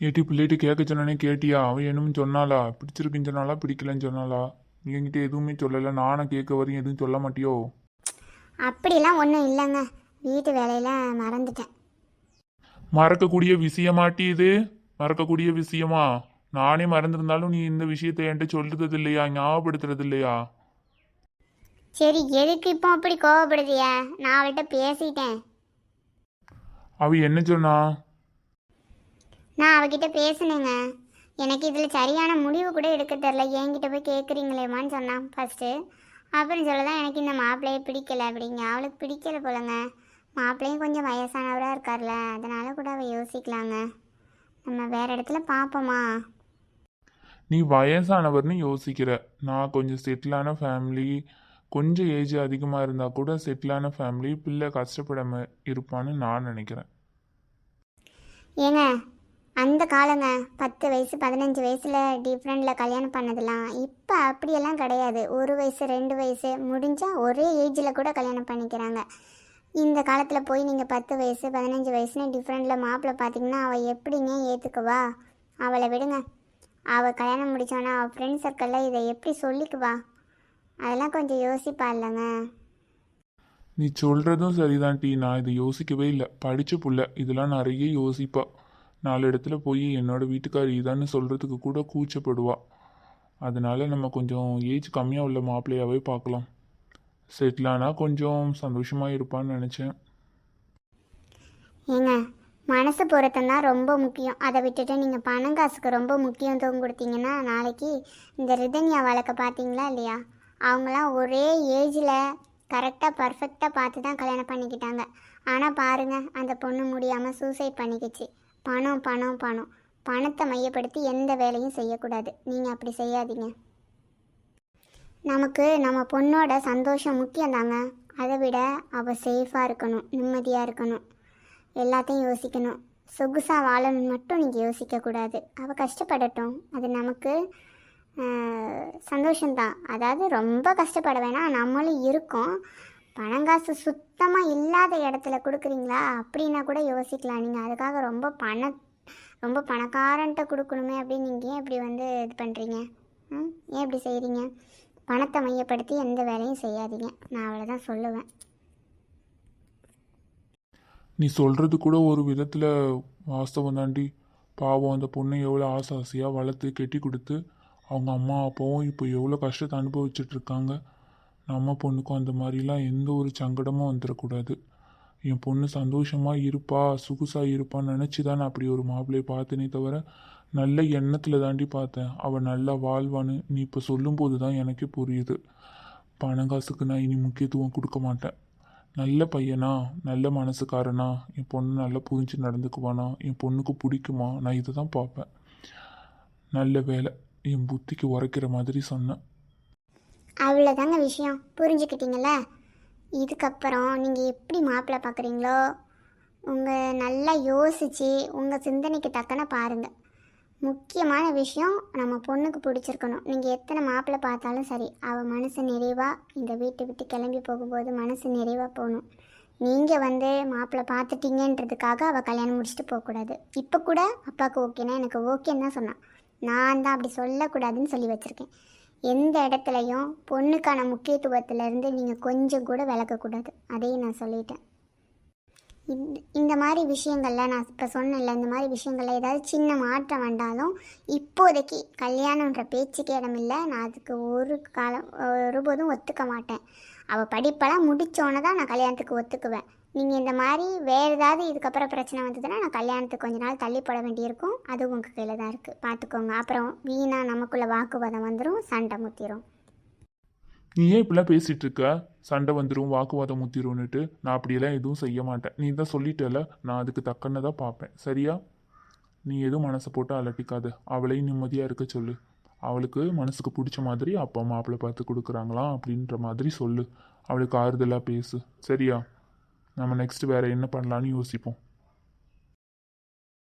ஏட்டி பிள்ளைகிட்ட கேட்க சொன்னானே கேட்டியா? அவன் என்னன்னு சொன்னாளா? பிடிச்சிருக்குன்னு சொன்னாலா பிடிக்கலன்னு சொன்னாளா? நீ என்கிட்ட எதுவுமே சொல்லலை. நானும் கேட்க வரையும் எதுவும் சொல்ல மாட்டியோ? அப்படிலாம் ஒன்றும் இல்லைங்க. வீட்டு வேலையில் மறந்துட்டேன். மறக்கக்கூடிய விஷயமாட்டி இது? மறக்கக்கூடிய விஷயமா? நானே மறந்திருந்தாலும் நீ இந்த விஷயத்தை என்கிட்ட சொல்றது இல்லையா ஞாபகப்படுத்துறது இல்லையா சரி எதுக்கு இப்போ அப்படி கோவப்படுதிய? நான் அவள்கிட்ட பேசிட்டேன். அவ என்ன சொன்னா? நான் அவகிட்ட பேசினேங்க. எனக்கு இதில் சரியான முடிவு கூட எடுக்க தெரில என்கிட்ட போய் கேட்குறீங்களேம்மான்னு சொன்னான் ஃபஸ்ட்டு அப்புறம் சொல்ல தான் எனக்கு இந்த மாப்பிள்ளையை பிடிக்கல அப்படிங்க. அவளுக்கு பிடிக்கல போலங்க. மாப்பிள்ளையும் கொஞ்சம் வயசானவராக இருக்கார்ல. அதனால கூட அவள் யோசிக்கலாங்க. நம்ம வேற இடத்துல பார்ப்போமா நீ வயசானவர்னு யோசிக்கிற. நான் கொஞ்சம் செட்டிலான ஃபேமிலி கொஞ்சம் ஏஜ் அதிகமாக இருந்தால் கூட செட்டிலான ஃபேமிலி பிள்ளை கஷ்டப்படாம இருப்பான்னு நான் நினைக்கிறேன். ஏங்க அந்த காலங்க பத்து வயசு பதினஞ்சு வயசில் டிஃப்ரெண்டில் கல்யாணம் பண்ணதெல்லாம். இப்போ அப்படியெல்லாம் கிடையாது. ஒரு வயசு ரெண்டு வயசு முடிஞ்சால் ஒரே ஏஜில் கூட கல்யாணம் பண்ணிக்கிறாங்க. இந்த காலத்தில் போய் நீங்கள் பத்து வயசு பதினஞ்சு வயசுன்னு டிஃப்ரெண்டில் மாப்பிள்ளை பார்த்தீங்கன்னா அவள் எப்படிங்க ஏற்றுக்குவா அவளை விடுங்க. அவள் கல்யாணம் முடித்தோன்னா அவள் ஃப்ரெண்ட் சர்க்கிளில் இதை எப்படி சொல்லிக்குவா? அதெல்லாம் கொஞ்சம் யோசிப்பா இல்லைங்க. நீ சொல்கிறதும் சரிதான் டி நான் இதை யோசிக்கவே இல்லை. படித்த புள்ள. இதெல்லாம் நிறைய யோசிப்பா. நாலு இடத்துல போய் என்னோட வீட்டுக்காரி இதான்னு சொல்கிறதுக்கு கூட கூச்சப்படுவா. அதனால நம்ம கொஞ்சம் ஏஜ் கம்மியாக உள்ள மாப்பிள்ளையாகவே பார்க்கலாம். செட்டில் ஆனால் கொஞ்சம் சந்தோஷமாக இருப்பான்னு நினச்சேன். ஏங்க மனசு பொருத்தம் தான் ரொம்ப முக்கியம். அதை விட்டுட்டு நீங்கள் பணம் காசுக்கு ரொம்ப முக்கியத்துவம் கொடுத்தீங்கன்னா நாளைக்கு இந்த ரிதன்யா வழக்கை பார்த்தீங்களா இல்லையா? அவங்களாம் ஒரே ஏஜில் கரெக்டாக பர்ஃபெக்டாக பார்த்து தான் கல்யாணம் பண்ணிக்கிட்டாங்க. ஆனால் பாருங்கள் அந்த பொண்ணு முடியாமல் சூசைட் பண்ணிக்கிச்சு. பணம் பணம் பணம். பணத்தை மையப்படுத்தி எந்த வேலையும் செய்யக்கூடாது. நீங்கள் அப்படி செய்யாதீங்க. நமக்கு நம்ம பொண்ணோட சந்தோஷம் முக்கியம்தாங்க அதை விட அவள் சேஃபாக இருக்கணும் நிம்மதியாக இருக்கணும். எல்லாத்தையும் யோசிக்கணும். சொகுசாக வாழணும்னு மட்டும் நீங்கள் யோசிக்கக்கூடாது. அவள் கஷ்டப்படட்டும். அது நமக்கு சந்தோஷம்தான். அதாவது ரொம்ப கஷ்டப்பட வேணாம். நம்மளும் இருக்கோம். பணங்காசு சுத்தமாக இல்லாத இடத்துல கொடுக்குறீங்களா? அப்படின்னா கூட யோசிக்கலாம். நீங்கள் அதுக்காக ரொம்ப பண ரொம்ப பணக்காரன்ட்ட கொடுக்கணுமே அப்படின்னு நீங்கள் ஏன் இப்படி வந்து இது பண்ணுறீங்க ம்? ஏன் இப்படி செய்கிறீங்க பணத்தை மையப்படுத்தி எந்த வேலையும் செய்யாதீங்க. நான் அவ்வளோதான் சொல்லுவேன். நீ சொல்கிறது கூட ஒரு விதத்தில் வாஸ்தவம் தாண்டி. பாவம் அந்த பொண்ணை எவ்வளோ ஆசை ஆசையாக வளர்த்து கெட்டி கொடுத்து அவங்க அம்மா அப்பாவும் இப்போ எவ்வளோ கஷ்டத்தை அனுபவிச்சுட்ருக்காங்க இருக்காங்க. நம்ம பொண்ணுக்கும் அந்த மாதிரிலாம் எந்த ஒரு சங்கடமும் வந்துடக்கூடாது. என் பொண்ணு சந்தோஷமாக இருப்பா சுகுசாக இருப்பான்னு நினச்சி தான் நான் அப்படி ஒரு மாப்பிள்ளையை பார்த்தேனே தவிர நல்ல எண்ணத்தில் தாண்டி பார்த்தேன். அவள் நல்லா வாழ்வான்னு நீ இப்போ சொல்லும்போது தான் எனக்கே புரியுது. பணம் காசுக்கு நான் இனி முக்கியத்துவம் கொடுக்க மாட்டேன். நல்ல பையனா நல்ல மனசுக்காரனா என் பொண்ணு நல்லா புரிஞ்சு நடந்துக்குவானா என் பொண்ணுக்கு பிடிக்குமா? நான் இதை தான் பார்ப்பேன். நல்ல வேலை என் புத்திக்கு உரைக்கிற மாதிரி சொன்னேன். அவ்வளோதாங்க விஷயம். புரிஞ்சுக்கிட்டீங்கள இதுக்கப்புறம் நீங்கள் எப்படி மாப்பிள்ளை பார்க்குறீங்களோ உங்கள் நல்லா யோசித்து உங்கள் சிந்தனைக்கு தக்கன பாருங்கள் முக்கியமான விஷயம் நம்ம பொண்ணுக்கு பிடிச்சிருக்கணும். நீங்கள் எத்தனை மாப்பிள்ளை பார்த்தாலும் சரி அவள் மனசு நிறைவாக இந்த வீட்டை விட்டு கிளம்பி போகும்போது மனசு நிறைவாக போகணும். நீங்கள் வந்து மாப்பிள்ளை பார்த்துட்டீங்கன்றதுக்காக அவள் கல்யாணம் முடிச்சுட்டு போகக்கூடாது. இப்போ கூட அப்பாவுக்கு ஓகேனா எனக்கு ஓகேன்னு தான் சொன்னான். நான் தான் அப்படி சொல்லக்கூடாதுன்னு சொல்லி வச்சுருக்கேன். எந்த இடத்துலையும் பொண்ணுக்கான முக்கியத்துவத்திலேருந்து நீங்கள் கொஞ்சம் கூட விளக்கக்கூடாது அதையும் நான் சொல்லிட்டேன். இந்த இந்த மாதிரி விஷயங்கள்ல நான் இப்போ சொன்னேன்ல இந்த மாதிரி விஷயங்கள்ல ஏதாவது சின்ன மாற்றம் வந்தாலும் இப்போதைக்கு கல்யாணன்ற பேச்சுக்கே இடமில்லை நான் அதுக்கு ஒரு காலம் ஒருபோதும் ஒத்துக்க மாட்டேன். அவள் படிப்பெல்லாம் முடித்தோன்னே தான் நான் கல்யாணத்துக்கு ஒத்துக்குவேன். நீங்கள் இந்த மாதிரி வேறு ஏதாவது இதுக்கப்புறம் பிரச்சனை வந்ததுன்னா நான் கல்யாணத்துக்கு கொஞ்ச நாள் தள்ளி போட வேண்டியிருக்கும். அது உங்கள் கையில் தான் இருக்குது பார்த்துக்கோங்க அப்புறம் வீணாக நமக்குள்ளே வாக்குவாதம் வந்துடும் சண்டை முத்திரும். நீ ஏன் இப்படிலாம் பேசிகிட்டு இருக்க? சண்டை வந்துடும் வாக்குவாதம் முத்திரும்னுட்டு நான் அப்படியெல்லாம் எதுவும் செய்ய மாட்டேன். நீ தான் சொல்லிட்டல நான் அதுக்கு தக்கன்னு தான் பார்ப்பேன். சரியா? நீ எதுவும் மனசை போட்டு அலட்டிக்காது. அவளையும் நிம்மதியாக இருக்க சொல்லு. அவளுக்கு மனசுக்கு பிடிச்ச மாதிரி அப்பா மாப்பிள்ளை பார்த்து கொடுக்குறாங்களாம் அப்படின்ற மாதிரி சொல்லு. அவளுக்கு ஆறுதலாக பேசு. சரியா? நம்ம நெக்ஸ்ட் வேற என்ன பண்ணலான்னு யோசிப்போம்.